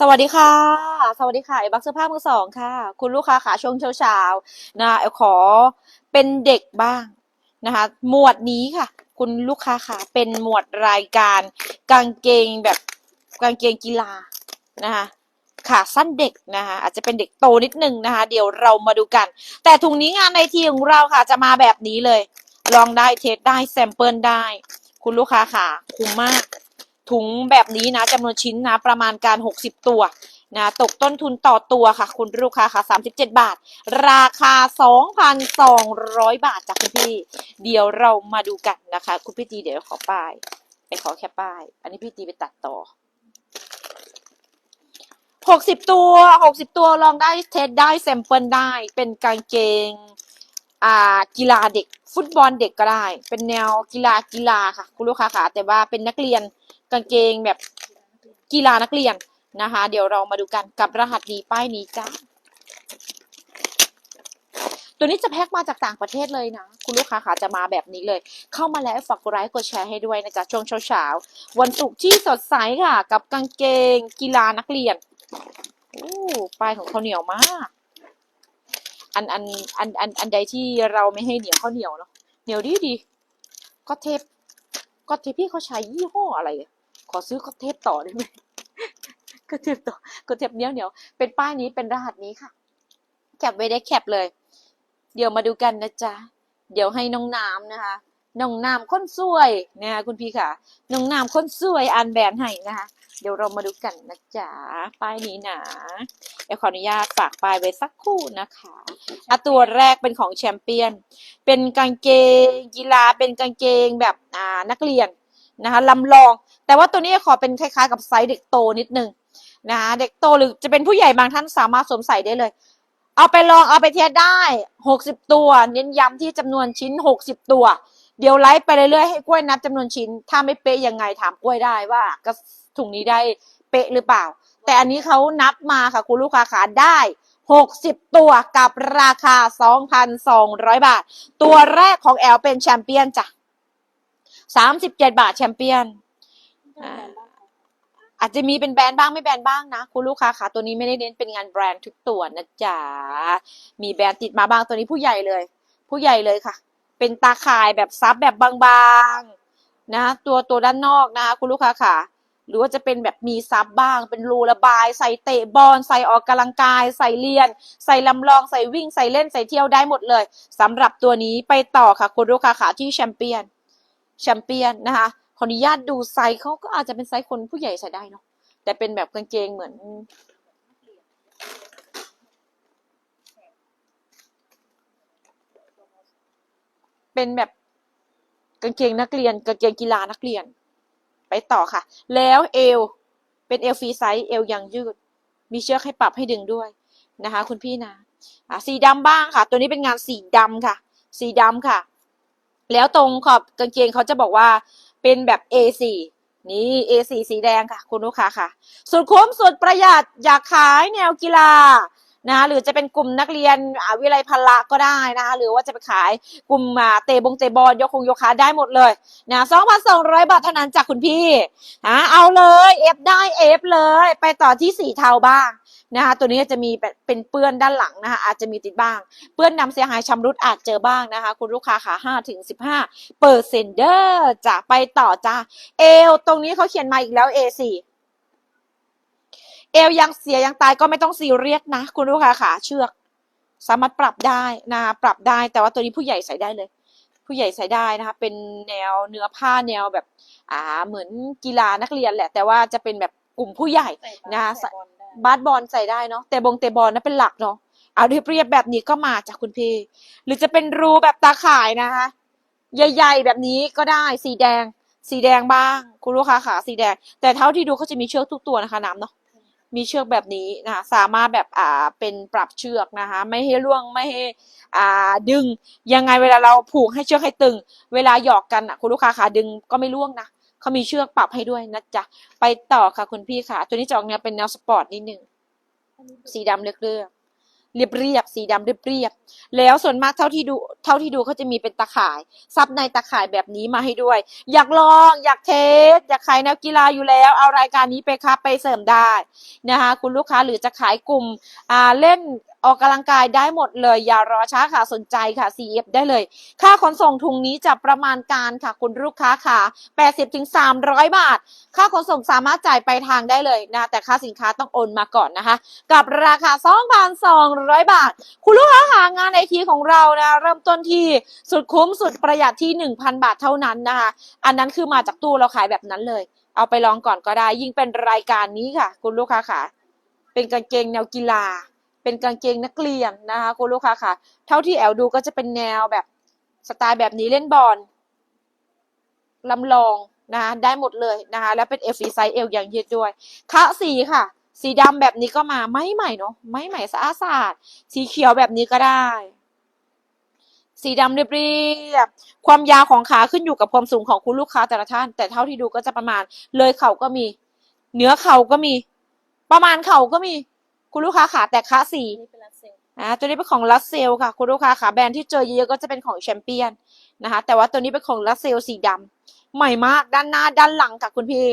สวัสดีค่ะ สวัสดีค่ะไอ้บักเสื้อผ้ามือสองค่ะ คุณลูกค้าขาช่วงเช้าๆนะเอลขอเป็นเด็กบ้างนะคะ หมวดนี้ค่ะ คุณลูกค้าขาเป็นหมวดรายการ กางเกงแบบกางเกงกีฬานะคะขาสั้นเด็กนะคะอาจจะเป็นเด็กโตนิดนึงนะคะ เดี๋ยวเรามาดูกัน แต่ถุงนี้งานในทีของเราค่ะ จะมาแบบนี้เลย ลองได้เทสได้แซมเปิลได้ คุณลูกค้าขาคุ้มมาก ถุงแบบนี้นะจำนวนชิ้นนะประมาณการ 60 ตัวนะตกต้นทุนต่อตัวค่ะ คุณลูกค้าค่ะ 37 บาท ราคา 2,200 บาทจากคุณพี่ เดี๋ยวเรามาดูกันนะคะ คุณพี่ตีเดี๋ยวขอป้ายไปขอแค่ป้าย อันนี้พี่ตีไปตัดต่อ 60 ตัว 60 ตัวลองได้เทสได้แซมเปิลได้เป็นกางเกงอ่ากีฬาเด็ก ฟุตบอลเด็กก็ได้ เป็นแนวกีฬากีฬาค่ะ คุณลูกค้าค่ะ แต่ว่าเป็นนักเรียน กางเกงแบบกีฬานักเรียนนะคะ เดี๋ยวเรามาดูกันกับรหัสนี้ป้ายนี้จ้าตัวนี้จะแพ็คมาจากต่างประเทศเลยนะ คุณลูกค้าค่ะจะมาแบบนี้เลย เข้ามาแล้วฝากกดไลค์กดแชร์ให้ด้วยนะจ๊ะช่วงเช้าๆวันศุกร์ที่สดใสค่ะ กับกางเกงกีฬานักเรียนโอ้ป้ายของเขาเหนียวมากอันอันอันอันอันใดที่เราไม่ให้เหนียวเขาเหนียวเนาะเหนียวดีดีก็เทปก็เทปพี่เขาใช้ยี่ห้ออะไร ขอซื้อก็เทปต่อได้ไหมก็เทปต่อก็เทปเนียวเหนียวเป็นป้ายนี้เป็นรหัสนี้ค่ะ แคปไว้ได้แคปเลย เดี๋ยวมาดูกันนะจ๊ะ เดี๋ยวให้น้องน้ำนะคะ น้องน้ำค้นสวยนะคะคุณพี่ค่ะ น้องน้ำค้นสวยอ่านแบรนด์ให้นะคะ เดี๋ยวเรามาดูกันนะจ๊ะ ป้ายนี้นะเดี๋ยวขออนุญาตฝากป้ายไว้สักครู่นะคะอะตัวแรกเป็นของแชมเปี้ยน เป็นกางเกงกีฬา เป็นกางเกงแบบอ่านักเรียน นะคะลำลอง แต่ว่าตัวนี้ขอเป็นคล้ายๆ กับไซส์เด็กโตนิดนึงนะคะเด็กโตหรือจะเป็นผู้ใหญ่บางท่านสามารถสวมใส่ได้เลย เอาไปลองเอาไปเทสได้60ตัว เน้นย้ำที่จำนวนชิ้น60ตัว เดี๋ยวไลฟ์ไปเรื่อยๆให้กล้วยนับจำนวนชิ้น ถ้าไม่เป๊ะยังไงถามกล้วยได้ว่าก็ถุงนี้ได้เป๊ะหรือเปล่า แต่อันนี้เขานับมาค่ะคุณลูกค้าขาได้60ตัวกับราคา2,200บาท ตัวแรกของแอลเป็นแชมเปี้ยนจ้ะ 37บาทแชมเปี้ยนอ่าอาจจะมีเป็นแบรนด์บ้างไม่แบรนด์บ้างนะ คุณลูกค้าค่ะตัวนี้ไม่ได้เน้นเป็นงานแบรนด์ทุกตัวนะจ๊ะมีแบรนด์ติดมาบ้างตัวนี้ผู้ใหญ่เลย ผู้ใหญ่เลยค่ะ เป็นตาข่ายแบบซับแบบบางๆนะตัวตัวด้านนอกนะคะคุณลูกค้าค่ะ หรือว่าจะเป็นแบบมีซับบ้าง เป็นรูระบาย ใส่เตะบอลใส่ออกกำลังกาย ใส่เรียน ใส่ลำลองใส่วิ่งใส่เล่นใส่เที่ยวได้หมดเลยสำหรับตัวนี้ไปต่อค่ะคุณลูกค้าค่ะที่แชมเปี้ยน แชมเปี้ยนนะคะขออนุญาตดูไซส์เขาก็อาจจะเป็นไซส์คนผู้ใหญ่ใส่ได้เนาะแต่เป็นแบบกางเกงเหมือน เป็นแบบกางเกงนักเรียนกางเกงกีฬานักเรียน ไปต่อค่ะ แล้วเอวเป็นเอลฟรีไซส์เอวยังยืด มีเชือกให้ปรับให้ดึงด้วยนะคะ คุณพี่นะอะสีดำบ้างค่ะ ตัวนี้เป็นงานสีดำค่ะ สีดำค่ะ แล้วตรงขอบกางเกงเขาจะบอกว่าเป็นแบบ A4 นี่ A4 สีแดงค่ะ คุณลูกค้าค่ะ สุดคุ้มสุดประหยัดอยากขายแนวกีฬานะคะหรือจะเป็นกลุ่มนักเรียนอาวิไลพละก็ได้นะคะหรือว่าจะไปขายกลุ่มอ่าเตะบงเตะบอลยกคงยกขาได้หมดเลยนะ2,200บาทเท่านั้นจากคุณพี่อ่าเอาเลยเอฟได้เอฟเลย ไปต่อที่สีเทาบ้าง นะคะตัวนี้จะมีเป็นเปื้อนด้านหลังนะคะอาจจะมีติดบ้าง เปื้อนนำเสียหายชำรุดอาจเจอบ้างนะคะ คุณลูกค้าค่ะ5ถึง15เปอร์เซ็นเดอร์จะไปต่อจ้าเอลตรงนี้เขาเขียนมาอีกแล้ว A4 เอวยังเสียยังตายก็ไม่ต้องซีเรียสนะ คุณลูกค้าขาเชือก สามารถปรับได้นะปรับได้แต่ว่าตัวนี้ผู้ใหญ่ใส่ได้เลย ผู้ใหญ่ใส่ได้นะคะ เป็นแนวเนื้อผ้าแนวแบบ อ่าเหมือนกีฬานักเรียนแหละ แต่ว่าจะเป็นแบบกลุ่มผู้ใหญ่นะคะ บาสบอลใส่ได้เนาะแต่บงเตะบอลนะเป็นหลักเนาะเอาเรียบๆแบบนี้ก็มาจากคุณพี่หรือจะเป็นรูแบบตาข่ายนะคะ ใหญ่ๆแบบนี้ก็ได้สีแดง สีแดงบ้าง คุณลูกค้าขาสีแดง แต่เท่าที่ดูเขาจะมีเชือกทุกตัวนะคะน้ำเนาะมีเชือกแบบนี้นะคะสามารถแบบอ่าเป็นปรับเชือกนะคะ ไม่ให้ร่วงไม่ให้อ่าดึงยังไงเวลาเราผูกให้เชือกให้ตึง เวลาหยอกกันอะคุณลูกค้าขาดึงก็ไม่ร่วงนะ เขามีเชือกปรับให้ด้วยนะจ๊ะ ไปต่อค่ะคุณพี่ค่ะ ตัวนี้จะออกแนวเป็นแนวสปอร์ตนิดนึง สีดำเลือกเรียบเรียบสีดำเรียบเรียบแล้วส่วนมากเท่าที่ดูเท่าที่ดูเขาจะมีเป็นตะข่าย ซับในตะข่ายแบบนี้มาให้ด้วย อยากลองอยากเทสอยากขายแนวกีฬาอยู่แล้ว เอารายการนี้ไปครับไปเสริมได้นะคะคุณลูกค้าหรือจะขายกลุ่มอ่าเล่น ออกกำลังกายได้หมดเลย อย่ารอช้าค่ะสนใจค่ะ CF ได้เลย ค่าขนส่งถุงนี้จะประมาณการค่ะคุณลูกค้าค่ะ 80ถึง300 บาท ค่าขนส่งสามารถจ่ายไปทางได้เลยนะ แต่ค่าสินค้าต้องโอนมาก่อนนะคะ กับราคา 2,200 บาท คุณลูกค้าหางานไอทีของเรานะ เริ่มต้นที่สุดคุ้มสุดประหยัดที่ 1,000 บาทเท่านั้นนะคะ อันนั้นคือมาจากตู้เราขายแบบนั้นเลย เอาไปลองก่อนก็ได้ ยิ่งเป็นรายการนี้ค่ะ คุณลูกค้าค่ะ เป็นกางเกงแนวกีฬา เป็นกางเกงนักเรียนนะคะคุณลูกค้าค่ะ เท่าที่แอลดูก็จะเป็นแนวแบบสไตล์แบบนี้เล่นบอลลำลองนะคะได้หมดเลยนะคะ แล้วเป็นเอฟซีไซส์เอลอย่างยืดด้วยคะสีค่ะ สีดำแบบนี้ก็มาไม่ใหม่เนาะไม่ใหม่สะอาดสะอาดสีเขียวแบบนี้ก็ได้สีดำเรียบๆความยาวของขาขึ้นอยู่กับความสูงของคุณลูกค้าแต่ละท่าน แต่เท่าที่ดูก็จะประมาณ เลยเข่าก็มี เหนือเข่าก็มี ประมาณเข่าก็มี คุณลูกค้าขาแต่ขาสีนี่เป็นรัสเซลอ่าตัวนี้เป็นของลัสเซลค่ะ คุณลูกค้าค่ะแบรนด์ที่เจอเยอะๆก็จะเป็นของแชมเปี้ยนนะคะ แต่ว่าตัวนี้เป็นของลัสเซลสีดำใหม่มากด้านหน้าด้านหลังค่ะคุณพี่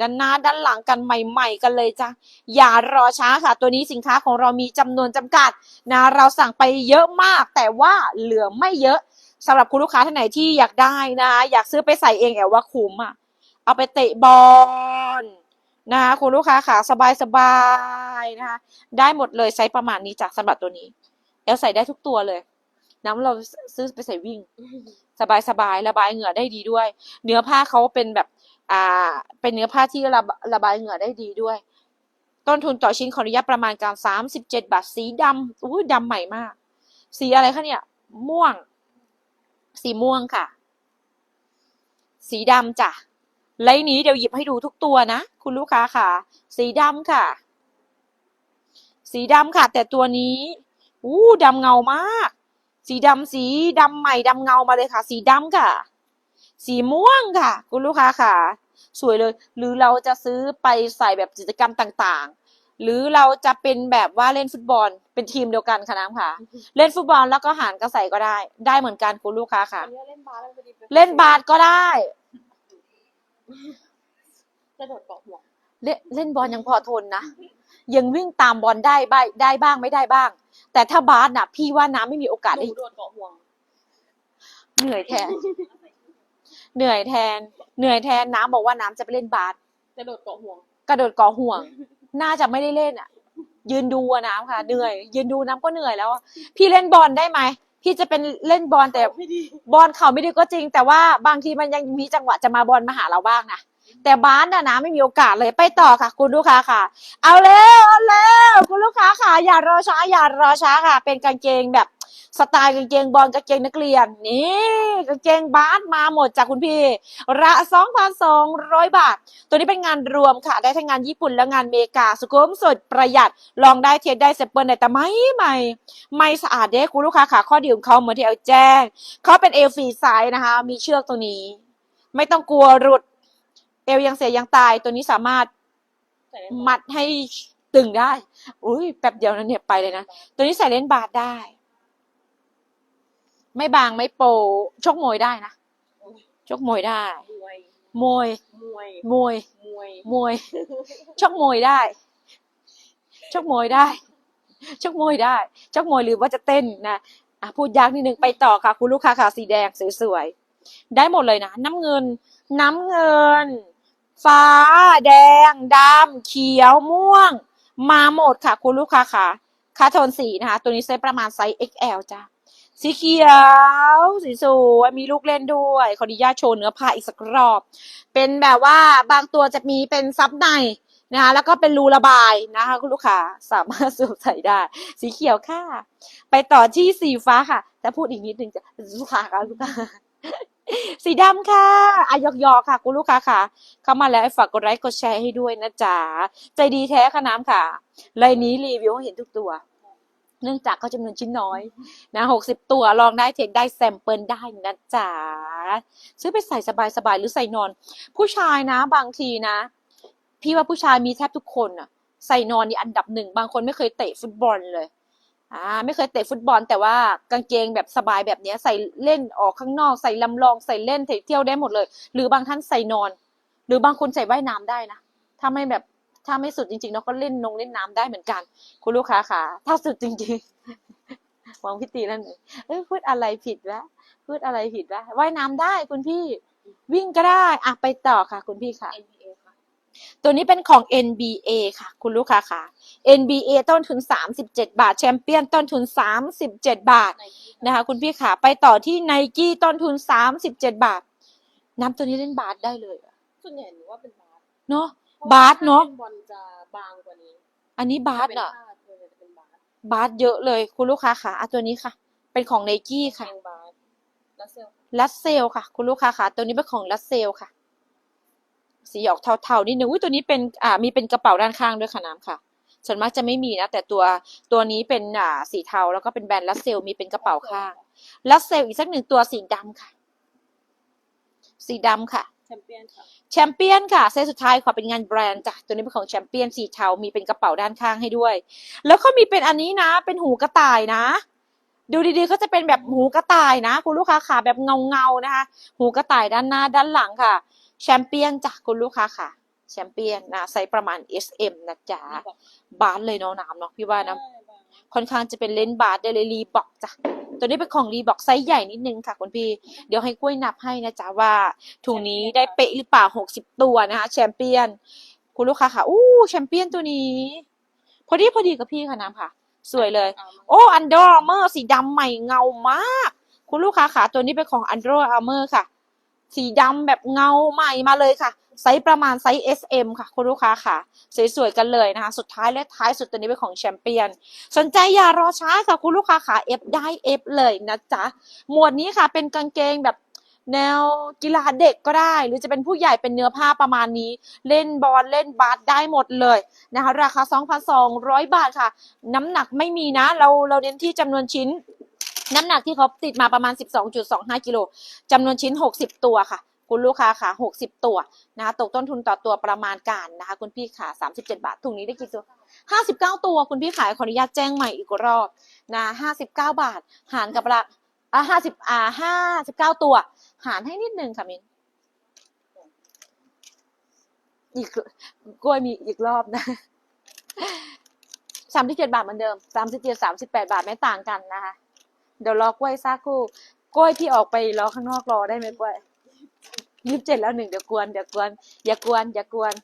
ด้านหน้าด้านหลังกันใหม่ ๆ กันเลยจ้ะอย่ารอช้าค่ะ ตัวนี้สินค้าของเรามีจำนวนจำกัดนะเราสั่งไปเยอะมาก แต่ว่าเหลือไม่เยอะสำหรับคุณลูกค้าท่านไหนที่อยากได้นะ อยากซื้อไปใส่เองแอบว่าคุ้มอะเอาไปเตะบอล นะคะคุณลูกค้าค่ะสบายๆนะคะได้หมดเลยไซส์ประมาณนี้จากสำหรับตัวนี้แอลใส่ได้ทุกตัวเลยน้ำเราซื้อไปใส่วิ่ง สบายสบายๆระบายเหงื่อได้ดีด้วย เนื้อผ้าเขาเป็นแบบ อ่า เป็นเนื้อผ้าที่ระบระบายเหงื่อได้ดีด้วย ต้นทุนต่อชิ้นขออนุญาตประมาณการสามสิบเจ็ดบาทสีดำอุ้ยดำใหม่มาก สีอะไรคะเนี่ย ม่วง สีม่วงค่ะ สีดำจ้ะ ไลน์นี้เดี๋ยวหยิบให้ดูทุกตัวนะ คุณลูกค้าค่ะ สีดำค่ะ สีดำค่ะ แต่ตัวนี้อู้ดำเงามาก สีดำสีดำใหม่ดำเงามาเลยค่ะ สีดำค่ะ สีม่วงค่ะ คุณลูกค้าค่ะ สวยเลย หรือเราจะซื้อไปใส่แบบกิจกรรมต่างๆ หรือเราจะเป็นแบบว่าเล่นฟุตบอลเป็นทีมเดียวกันค่ะน้ำค่ะ เล่นฟุตบอลแล้วก็หารก็ใส่ก็ได้ ได้เหมือนกันคุณลูกค้าค่ะอันนี้เล่นบาสแล้วพอดีป็เล่นบาสก็ได้ กระโดดเกาะห่วงเล่นเล่นบอลยังพอทนนะ ยังวิ่งตามบอลได้บ้างได้บ้างไม่ได้บ้าง แต่ถ้าบาสน่ะ พี่ว่าน้ำไม่มีโอกาสหได้นูโดดเกาะห่วงเหนื่อยแทน เหนื่อยแทน เหนื่อยแทนน้ำบอกว่าน้ำจะไปเล่นบาสกระโดดเกาะห่วงกระโดดเกาะห่วง น่าจะไม่ได้เล่นอะ ยืนดูอะน้ำค่ะ เหนื่อย ยืนดูน้ำก็เหนื่อยแล้วอะพี่เล่นบอลได้ไหม พี่จะเป็นเล่นบอลแต่ไม่ดีบอลเขาไม่ดีก็จริง แต่ว่าบางทีมันยังมีจังหวะจะมาบอลมาหาเราบ้างนะแต่บาสน่ะนะไม่มีโอกาสเลยไปต่อค่ะ คุณลูกค้าค่ะ เอาเร็วเอาเร็วคุณลูกค้าค่ะ อย่ารอช้าอย่ารอช้าค่ะ เป็นกางเกงแบบ สไตล์กางเกงบอลกางเกงนักเรียนนี่กางเกงบาสมาหมดจากคุณพี่ระสองพันสองร้อยบาท ตัวนี้เป็นงานรวมค่ะ ได้ทั้งงานญี่ปุ่นและงานอเมริกาสุขุมสุดประหยัด ลองได้เทสได้เซปเปิลได้แต่ไม่ใหม่ ไม่สะอาดเด้คุณลูกค้าค่ะข้อดีของเขาเหมือนที่เอาแจ้งเขาเป็นเอลฟรีไซส์นะคะ มีเชือกตรงนี้ ไม่ต้องกลัวหลุด เอวยังเสียยังตายตัวนี้สามารถใส่ได้มัดให้ตึงได้ อุ้ยแป๊บเดียวนั้นเนี่ยไปเลยนะ ตัวนี้ใส่เล่นบาสได้ ไม่บางไม่โปชกมวยได้นะชกมวยได้ มวย มวย มวย มวย มวย มวย ชกมวยได้ ชกมวยได้ ชกมวยได้ ชกมวยหรือว่าจะเต้นนะอะพูดยากนิดนึงไปต่อค่ะ คุณลูกค้าค่ะสีแดงสวยๆ ได้หมดเลยนะ น้ำเงิน น้ำเงิน ฟ้า แดงดำเขียวม่วง มาหมดค่ะ คุณลูกค้าค่ะคาโทนสีนะคะ ตัวนี้ไซส์ประมาณไซส์ XL จ้ะ สีเขียวสีสวยมีลูกเล่นด้วยขออนุญาตโชว์เนื้อผ้าอีกสักรอบ เป็นแบบว่าบางตัวจะมีเป็นซับในนะคะแล้วก็เป็นรูระบายนะคะคุณลูกค้าสามารถสวมใส่ได้ สีเขียวค่ะ ไปต่อที่สีฟ้าค่ะ แต่พูดอีกนิดนึงจะลูกค้าค่ะลูกค้าสีดำค่ะอายอกยอค่ะ คุณลูกค้าค่ะ เข้ามาแล้วฝากกดไลค์กดแชร์ให้ด้วยนะจ๊ะใจดีแท้ค่ะน้ำค่ะรายนี้รีวิวให้เห็นทุกตัว เนื่องจากเขาจำนวนชิ้นน้อยนะหกสิบตัวลองได้เทคได้แซมเปิลได้นะจ๊ะซื้อไปใส่สบายๆหรือใส่นอน ผู้ชายนะบางทีนะ พี่ว่าผู้ชายมีแทบทุกคนอะใส่นอนนี่อันดับหนึ่งบางคนไม่เคยเตะฟุตบอลเลยอ่าไม่เคยเตะฟุตบอล แต่ว่ากางเกงแบบสบายแบบเนี้ยใส่เล่นออกข้างนอก ใส่ลำลองใส่เล่นเที่ยวได้หมดเลย หรือบางท่านใส่นอน หรือบางคนใส่ว่ายน้ำได้นะถ้าไม่แบบ ถ้าไม่สุดจริงๆเนาะก็เล่นนงเล่นน้ำได้เหมือนกัน คุณลูกค้าค่ะ ถ้าสุดจริงๆมองพี่ตีนั่นเองเอ้ยพูดอะไรผิดวะพูดอะไรผิดวะว่ายน้ำได้คุณพี่วิ่งก็ได้อะไปต่อค่ะ คุณพี่ค่ะ NBA ค่ะ ตัวนี้เป็นของ NBA ค่ะ คุณลูกค้าค่ะ NBA ต้นทุน 37 บาท แชมเปี้ยนต้นทุน 37 บาทไนกี้นะคะ คุณพี่ค่ะ ไปต่อที่ไนกี้ต้นทุน 37 บาท น้ำตัวนี้เล่นบาสได้เลยอะส่วนใหญ่หนูว่าเป็นบาสเนาะพระว่ บาสเนอะ ถ้ป็บอลจะบางกว่านี้อันนี้บาสเป็นอะผ้าส่วนใหญ่จะเป็นบาสบาสเยอะเลย คุณลูกค้าค่ะอะตัวนี้ค่ะ เป็นของไนกี้ค่ะแองบาสแล้วเซลลัสเซลค่ะ คุณลูกค้าค่ะ ตัวนี้เป็นของลัสเซลค่ะ สีออกเทาๆนิดนึงอุ้ยตัวนี้เป็นอ่ามีเป็นกระเป๋าด้านข้างด้วยค่ะน้ำค่ะส่วนมากจะไม่มีนะ แต่ตัวตัวนี้เป็นอ่าสีเทาแล้วก็เป็นแบรนด์ลัสเซลมีเป็นกระเป๋าข้างลัสเซลอีกสักหนึ่งตัวสีดำค่ะ สีดำค่ะ แชมเปี้ยนค่ะแชมเปี้ยนค่ะเซตสุดท้ายขอเป็นงานแบรนด์จ้ะตัวนี้เป็นของแชมเปี้ยนสีเทามีเป็นกระเป๋าด้านข้างให้ด้วย แล้วก็มีเป็นอันนี้นะ เป็นหูกระต่ายนะ ดูดีๆก็จะเป็นแบบหูกระต่ายนะ คุณลูกค้าขาแบบเงาเงาๆนะคะ หูกระต่ายด้านหน้าด้านหลังค่ะ แชมเปี้ยนจ้ะคุณลูกค้าค่ะ แชมเปี้ยนนะไซส์ประมาณ S M นะจ๊ะรีบอกบาสเลยเนาะน้ำเนาะพี่ว่านะใช่บางค่อนข้างจะเป็นเลนส์บาสได้เลยรีบอกจ้ะ ตัวนี้เป็นของรีบอกไซส์ใหญ่นิดนึงค่ะคุณพี่ เดี๋ยวให้กล้วยนับให้นะจ๊ะว่าถุงนี้ได้เป๊ะหรือเปล่าหกสิบตัวนะคะ แชมเปี้ยน คุณลูกค้าค่ะ อู้แชมเปี้ยนตัวนี้ พอดีพอดีกับพี่ค่ะน้ำค่ะ สวยเลย โอ้อันเดอร์เมอร์สีดำใหม่เงามาก คุณลูกค้าค่ะ ตัวนี้เป็นของอันเดอร์อาร์เมอร์ค่ะ สีดำแบบเงาใหม่มาเลยค่ะ ไซส์ประมาณไซส์ S M ค่ะ คุณลูกค้าค่ะ สวยๆกันเลยนะคะ สุดท้ายและท้ายสุดตัวนี้เป็นของแชมเปี้ยน สนใจอย่ารอช้าค่ะคุณลูกค้าค่ะ F ได้ F เลยนะจ๊ะ หมวดนี้ค่ะเป็นกางเกงแบบแนวกีฬาเด็กก็ได้ หรือจะเป็นผู้ใหญ่เป็นเนื้อผ้าประมาณนี้ เล่นบอลเล่นบาสได้หมดเลยนะคะ ราคา 2,200 บาทค่ะ น้ำหนักไม่มีนะ เราเราเน้นที่จำนวนชิ้น น้ำหนักที่เขาติดมาประมาณ 12.25กิโลจำนวนชิ้น 60 ตัวค่ะ คุณลูกค้าค่ะ60ตัวนะคะตกต้นทุนต่อตัวประมาณการนะคะ คุณพี่ค่ะ37บาทถุงนี้ได้กี่ตัว59ตัว คุณพี่ขายขออนุญาตแจ้งใหม่อีกรอบนะ59บาท หารกับละอะ50อ่า59ตัว หารให้นิดนึงค่ะมินอีกกล้วยมีอีกรอบนะ37บเจ็ดบาทเหมือนเดิม37 38บเจ็ดสามสิบแปดบาทไม่ต่างกันนะคะ เดี๋ยวรอกล้วยสักคู่ กล้วยพี่ออกไปรอข้างนอกรอได้ไหมกล้วย ยี่สิบเจ็ดแล้วหนึ่งเดี๋ยวกวนเดี๋ยวกวนอย่ากวนอย่ากวน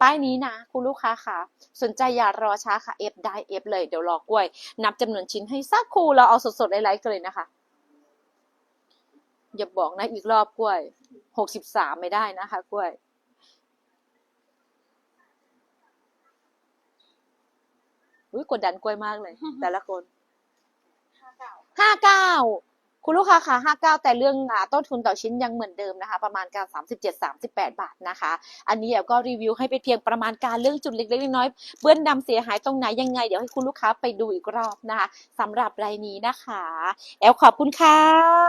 ป้ายนี้นะคุณลูกค้าค่ะ สนใจอย่ารอช้าค่ะเอฟได้เอฟเลยเดี๋ยวรอกล้วย นับจำนวนชิ้นให้สักครู่เราเอาสดๆไลฟ์ๆกันเลยนะคะ อย่าบอกนะอีกรอบกล้วยหกสิบสามไม่ได้นะคะกล้วยอุ้ยกดดันกล้วยมากเลย แต่ละคนห้าเก้าห้าเก้า คุณลูกค้าค่ะห้าเก้าแต่เรื่องอต้นทุนต่อชิ้นยังเหมือนเดิมนะคะ ประมาณการสามสิบเจ็ดสามสิบแปดบาทนะคะ อันนี้แอบก็รีวิวให้เป็นเพียงประมาณการเรื่องจุดเล็กๆน้อยๆเบื้อนดำเสียหายตรงไหนยังไง เดี๋ยวให้คุณลูกค้าไปดูอีกรอบนะคะสำหรับรายนี้นะคะ แอลขอบคุณค่ะ